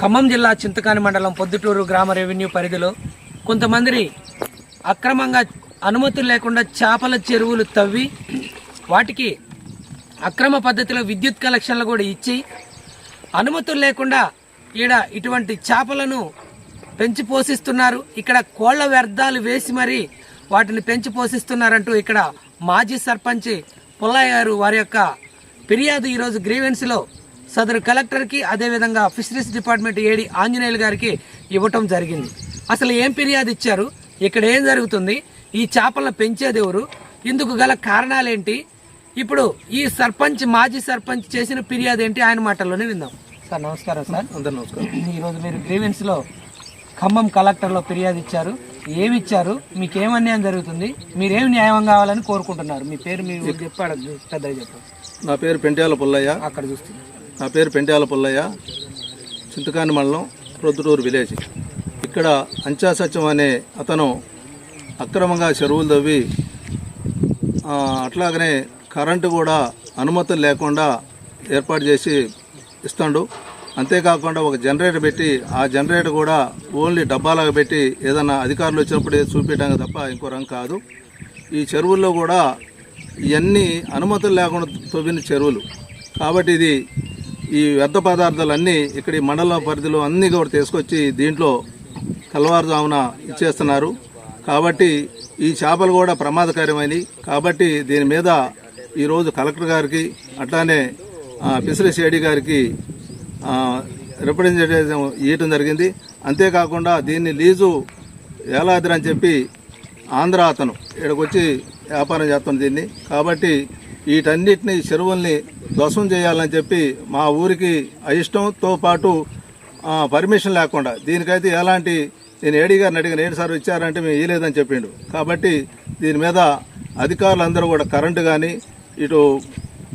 ఖమ్మం జిల్లా చింతకాని మండలం పొద్దుటూరు గ్రామ రెవెన్యూ పరిధిలో కొంతమంది అక్రమంగా అనుమతులు లేకుండా చేపల చెరువులు తవ్వి వాటికి అక్రమ పద్ధతిలో విద్యుత్ కనెక్షన్లు కూడా ఇచ్చి అనుమతులు లేకుండా ఈడ ఇటువంటి చేపలను పెంచి పోషిస్తున్నారు. ఇక్కడ కోళ్ళ వ్యర్థాలు వేసి మరి వాటిని పెంచి పోషిస్తున్నారంటూ ఇక్కడ మాజీ సర్పంచ్ పుల్లయ్య గారు వారి యొక్క ఫిర్యాదు ఈరోజు గ్రీవెన్స్లో సదరు కలెక్టర్కి అదేవిధంగా ఫిషరీస్ డిపార్ట్మెంట్ ఏడి ఆంజనేయులు గారికి ఇవ్వటం జరిగింది. అసలు ఏం ఫిర్యాదు ఇచ్చారు? ఇక్కడ ఏం జరుగుతుంది? ఈ చేపలను పెంచేది ఎవరు? ఇందుకు గల కారణాలేంటి? ఇప్పుడు ఈ సర్పంచ్ మాజీ సర్పంచ్ చేసిన ఫిర్యాదు ఏంటి? ఆయన మాటల్లోనే విందాం. సార్ నమస్కారం సార్. అందరు నమస్కారం. ఈరోజు మీరు గ్రీవెన్స్లో ఖమ్మం కలెక్టర్లో ఫిర్యాదు ఇచ్చారు. ఏమి ఇచ్చారు? మీకు ఏం అన్యాయం జరుగుతుంది? మీరేం న్యాయం కావాలని కోరుకుంటున్నారు? మీ పేరు మీరు చెప్పాడు పెద్దగా చెప్పండి నా పేరు పెంట్యాల పుల్లయ్య. అక్కడ చూస్తుంది నా పేరు పెంట్యాల పుల్లయ్య చింతకాని మండలం ప్రొద్దుటూరు విలేజ్. ఇక్కడ అంచా సత్యం అనే అతను అక్రమంగా చెరువులు తవ్వి అట్లాగనే కరెంటు కూడా అనుమతులు లేకుండా ఏర్పాటు చేసి ఇస్తాడు. అంతేకాకుండా ఒక జనరేటర్ పెట్టి ఆ జనరేటర్ కూడా ఓన్లీ డబ్బాలాగా పెట్టి ఏదైనా అధికారులు వచ్చినప్పుడే చూపించడానికి తప్ప ఇంకో రంగు కాదు. ఈ చెరువుల్లో కూడా ఇవన్నీ అనుమతులు లేకుండా తవ్విన చెరువులు. కాబట్టి ఇది ఈ వ్యర్థ పదార్థాలన్నీ ఇక్కడ ఈ మండల పరిధిలో అన్నీ కూడా తీసుకొచ్చి దీంట్లో కలవారుజామున ఇచ్చేస్తున్నారు. కాబట్టి ఈ చేపలు కూడా ప్రమాదకరమైనవి. కాబట్టి దీని మీద ఈరోజు కలెక్టర్ గారికి అట్లానే పిసిరి షేడి గారికి ఆ, రిప్రజెంటేషన్ ఇవ్వటం జరిగింది. అంతేకాకుండా దీన్ని లీజు ఏలాదిరి అని చెప్పి ఆంధ్ర అతను ఇక్కడికి వచ్చి వ్యాపారం చేస్తాను దీన్ని. కాబట్టి వీటన్నిటిని చెరువుల్ని ధ్వసం చేయాలని చెప్పి మా ఊరికి అయిష్టంతో పాటు పర్మిషన్ లేకుండా. దీనికైతే ఎలాంటి నేను ఏడీ గారిని అడిగిన ఏడు సార్ ఇచ్చారంటే మేము ఇవ్వలేదని చెప్పిండు. కాబట్టి దీని మీద అధికారులందరూ కూడా కరెంటు కానీ ఇటు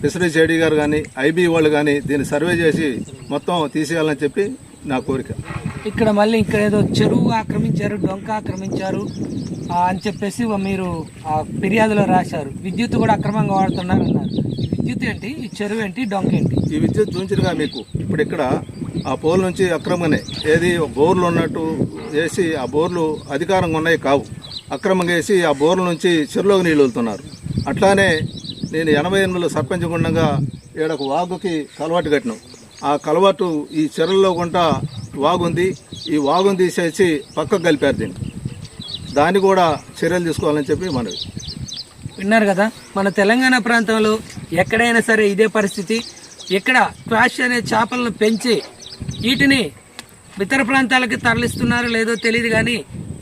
ఫిషరీస్ ఏడీ గారు కానీ ఐబీ వాళ్ళు కానీ దీన్ని సర్వే చేసి మొత్తం తీసేయాలని చెప్పి నా కోరిక. ఇక్కడ మళ్ళీ ఇక్కడ ఏదో చెరువు ఆక్రమించారు డొంక ఆక్రమించారు అని చెప్పేసి మీరు ఆ ఫిర్యాదులో రాశారు. విద్యుత్ కూడా అక్రమంగా వాడుతున్నారు అన్నారు. విద్యుత్ ఏంటి? ఈ చెరువు ఏంటి? డొంక ఏంటి? ఈ విద్యుత్ చూంచిరుగా మీకు. ఇప్పుడు ఇక్కడ ఆ పోల్ నుంచి అక్రమంగానే ఏది బోర్లు ఉన్నట్టు వేసి ఆ బోర్లు అధికారంగా ఉన్నాయి కావు. అక్రమంగా వేసి ఆ బోర్ల నుంచి చెరువులోకి నీళ్ళు వెళ్తున్నారు అట్లానే నేను ఎనభై ఎనిమిదిలో సర్పంచ్ గుండంగా ఈడ ఒక వాగుకి కలవాటు కట్టినాం. ఆ కలవాటు ఈ చెరువులో గుంట వాగుంది. ఈ వాగుని తీసేసి పక్కకు కలిపారు దీన్ని. దాన్ని కూడా చర్యలు తీసుకోవాలని చెప్పి మనవి. విన్నారు కదా మన తెలంగాణ ప్రాంతంలో ఎక్కడైనా సరే ఇదే పరిస్థితి. ఇక్కడ క్వాష్ అనే చేపలను పెంచి వీటిని ఇతర ప్రాంతాలకి తరలిస్తున్నారో లేదో తెలియదు కానీ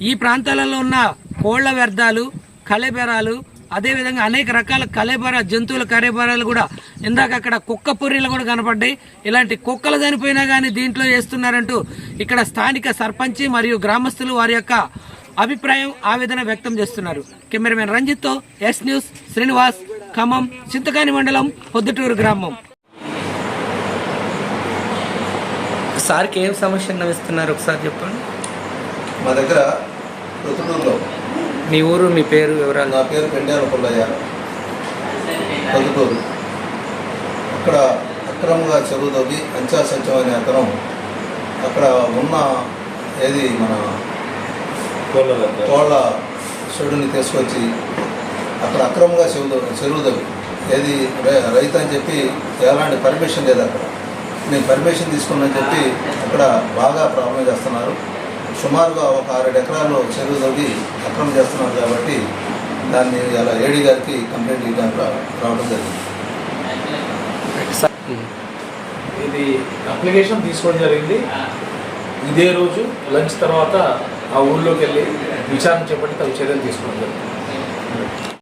ఈ ప్రాంతాలలో ఉన్న కోళ్ళ వ్యర్థాలు కలెబెరాలు అదేవిధంగా అనేక రకాల కళెబర జంతువుల కళెబరాలు కూడా ఇందాక అక్కడ కుక్క పొర్రీలు కూడా కనపడ్డాయి. ఇలాంటి కుక్కలు చనిపోయినా కానీ దీంట్లో వేస్తున్నారంటూ ఇక్కడ స్థానిక సర్పంచి మరియు గ్రామస్తులు వారి యొక్క అభిప్రాయం ఆవేదన వ్యక్తం చేస్తున్నారు. కెమెరామెన్ రంజిత్తో ఎస్ న్యూస్ శ్రీనివాస్ ఖమ్మం చింతకాని మండలం పొద్దుటూరు గ్రామం. సార్కి ఏం సమస్య నవ్విస్తున్నారు ఒకసారి చెప్పండి. మా దగ్గర రుతుటూరులో మీ ఊరు మీ పేరు వివరాలు నా పేరు పెండ్యాల పుల్లయ్య పొద్దుటూరు. అక్కడ అక్రమంగా చెరువు తవ్వి అంచా సంచం అనే అతను అక్కడ ఉన్న ఏది మన కోళ్ళ శివుడిని తీసుకొచ్చి అక్కడ అక్రమంగా చెరువు తవ్వి- చెరువు ఏది రైతు అని చెప్పి ఎలాంటి పర్మిషన్ లేదు అక్కడ. నేను పర్మిషన్ తీసుకున్నాను చెప్పి అక్కడ బాగా ప్రాబ్లం చేస్తున్నారు. సుమారుగా ఒక ఆరేడు ఎకరాలు చెరువు తవ్వి అక్రమం చేస్తున్నారు కాబట్టి దాన్ని అలా ఏడి గారికి కంప్లైంట్ ఇవ్వడానికి రావడం జరిగింది. ఇది అప్లికేషన్ తీసుకోవడం జరిగింది. ఇదే రోజు లంచ్ తర్వాత ఆ ఊళ్ళోకి వెళ్ళి విచారణ చేపట్టి తగు చర్యలు తీసుకోవడం జరుగుతుంది.